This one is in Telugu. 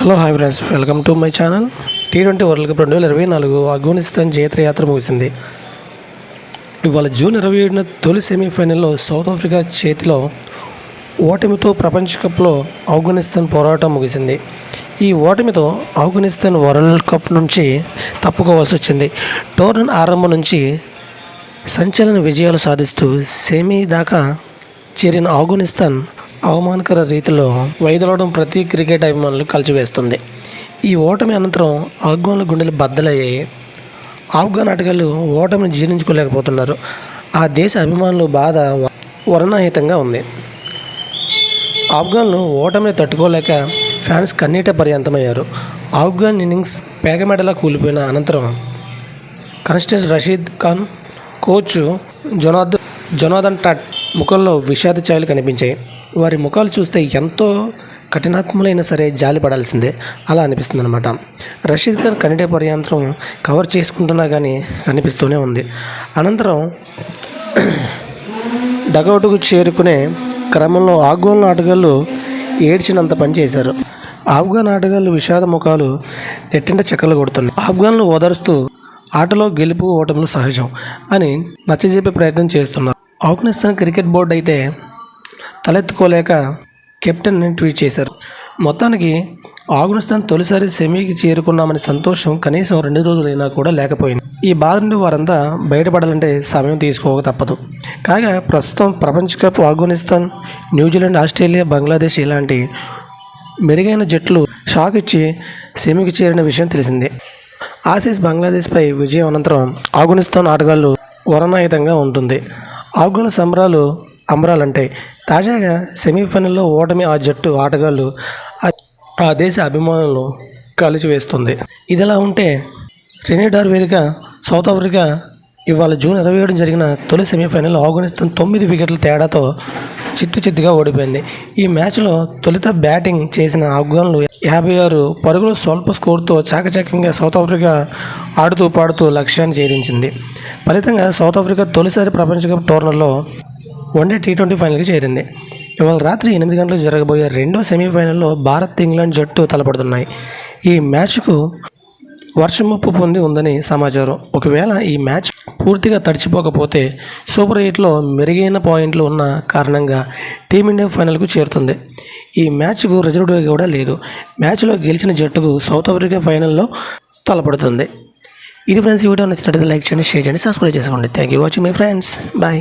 Hello hi friends. Welcome to my channel. T twenty world cup రెండు వేల ఇరవై నాలుగు ఆఫ్ఘనిస్తాన్ జైత్రయాత్ర ముగిసింది. ఇవాళ జూన్ ఇరవై ఏడున తొలి సెమీఫైనల్లో సౌత్ ఆఫ్రికా చేతిలో ఓటమితో ప్రపంచ కప్లో ఆఫ్ఘనిస్తాన్ పోరాటం ముగిసింది. ఈ ఓటమితో ఆఫ్ఘనిస్తాన్ వరల్డ్ కప్ నుంచి తప్పుకోవాల్సి వచ్చింది. టోర్నమెంట్ ఆరంభం నుంచి సంచలన విజయాలు సాధిస్తూ సెమీ దాకా చేరిన ఆఫ్ఘనిస్తాన్ అవమానకర రీతిలో వైదొలడం ప్రతి క్రికెట్ అభిమానులు కలిచివేస్తుంది. ఈ ఓటమి అనంతరం ఆఫ్ఘన్ల గుండెలు బద్దలయ్యాయి ఆఫ్ఘన్ ఆటగాళ్ళు ఓటమిని జీర్ణించుకోలేకపోతున్నారు. ఆ దేశ అభిమానులు బాధ వర్ణాహితంగా ఉంది. ఆఫ్ఘన్లు ఓటమిని తట్టుకోలేక ఫ్యాన్స్ కన్నీట పర్యంతమయ్యారు. ఆఫ్ఘన్ ఇన్నింగ్స్ పేగమెడలా కూలిపోయిన అనంతరం కన్స్టెంట్ రషీద్ ఖాన్ కోచ్ జొనాద్ జొనాదన్ టట్ ముఖంలో విషాద ఛాయలు కనిపించాయి. వారి ముఖాలు చూస్తే ఎంతో కఠినాత్మలైనా సరే జాలి పడాల్సిందే. అలా అనిపిస్తుంది అనమాట రషీద్ ఖాన్ కనిటే పర్యంతరం కవర్ చేసుకుంటున్నా కానీ కనిపిస్తూనే ఉంది. అనంతరం డగౌట్కు చేరుకునే క్రమంలో ఆఫ్ఘన్ ఆటగాళ్ళు ఏడ్చినంత పని చేశారు. ఆఫ్ఘన్ ఆటగాళ్ళు విషాద ముఖాలు నెట్టింట చెక్కలు కొడుతున్నాయి. ఆఫ్ఘన్లు ఓదరుస్తూ ఆటలో గెలుపు ఓటములు సహజం అని నచ్చజెప్పే ప్రయత్నం చేస్తున్నారు. ఆఫ్ఘనిస్తాన్ క్రికెట్ బోర్డు అయితే తలెత్తుకోలేక కెప్టెన్ ట్వీట్ చేశారు. మొత్తానికి ఆఫ్ఘనిస్తాన్ తొలిసారి సెమీకి చేరుకున్నామని సంతోషం కనీసం రెండు రోజులైనా కూడా లేకపోయింది. ఈ బాధ నుండి వారంతా బయటపడాలంటే సమయం తీసుకోక తప్పదు. కాగా ప్రస్తుతం ప్రపంచ cup Afghanistan New Zealand Australia Bangladesh ఇలాంటి మెరుగైన జట్లు షాక్ ఇచ్చి సెమీకి చేరిన విషయం తెలిసిందే. ఆసీస్ బంగ్లాదేశ్పై విజయం అనంతరం ఆఫ్ఘనిస్తాన్ ఆటగాళ్ళు వరణాయుతంగా ఉంటుంది. ఆఫ్ఘన్ సంబరాలు అంబరాలంటాయి. తాజాగా సెమీఫైనల్లో ఓటమి ఆ జట్టు ఆటగాళ్ళు ఆ- దేశ అభిమానులు కలిచివేస్తుంది ఇదిలా ఉంటే రెనేడార్ వేదిక సౌత్ ఆఫ్రికా ఇవాళ జూన్ ఇరవై ఏడు జరిగిన తొలి సెమీఫైనల్ ఆఫ్ఘనిస్తాన్ తొమ్మిది వికెట్ల తేడాతో చిత్తు చిత్తుగా ఓడిపోయింది. ఈ మ్యాచ్లో తొలుత బ్యాటింగ్ చేసిన ఆఫ్ఘన్లు యాభై ఆరు పరుగుల స్వల్ప స్కోర్తో చాకచక్యంగా సౌత్ ఆఫ్రికా ఆడుతూ పాడుతూ లక్ష్యాన్ని ఛేదించింది. ఫలితంగా సౌత్ ఆఫ్రికా తొలిసారి ప్రపంచ కప్ టోర్నర్లో వన్డే టీ ట్వంటీ ఫైనల్కి చేరింది. ఇవాళ రాత్రి ఎనిమిది గంటలకు జరగబోయే రెండో సెమీఫైనల్లో భారత్ ఇంగ్లాండ్ జట్టు తలపడుతున్నాయి. ఈ మ్యాచ్కు వర్షం ముప్పు పొంది ఉందని సమాచారం. ఒకవేళ ఈ మ్యాచ్ పూర్తిగా తడిచిపోకపోతే సూపర్ ఎయిట్లో మెరుగైన పాయింట్లు ఉన్న కారణంగా టీమిండియా ఫైనల్కు చేరుతుంది. ఈ మ్యాచ్కు రిజర్వ్ కూడా లేదు. మ్యాచ్లో గెలిచిన జట్టుకు సౌత్ ఆఫ్రికా ఫైనల్లో తలపడుతుంది. ఇది ఫ్రెండ్స్ వీడియో నచ్చినట్లయితే లైక్ చేయండి షేర్ చేయండి సబ్స్క్రైబ్ చేసుకోండి. Thank you watching my friends. Bye.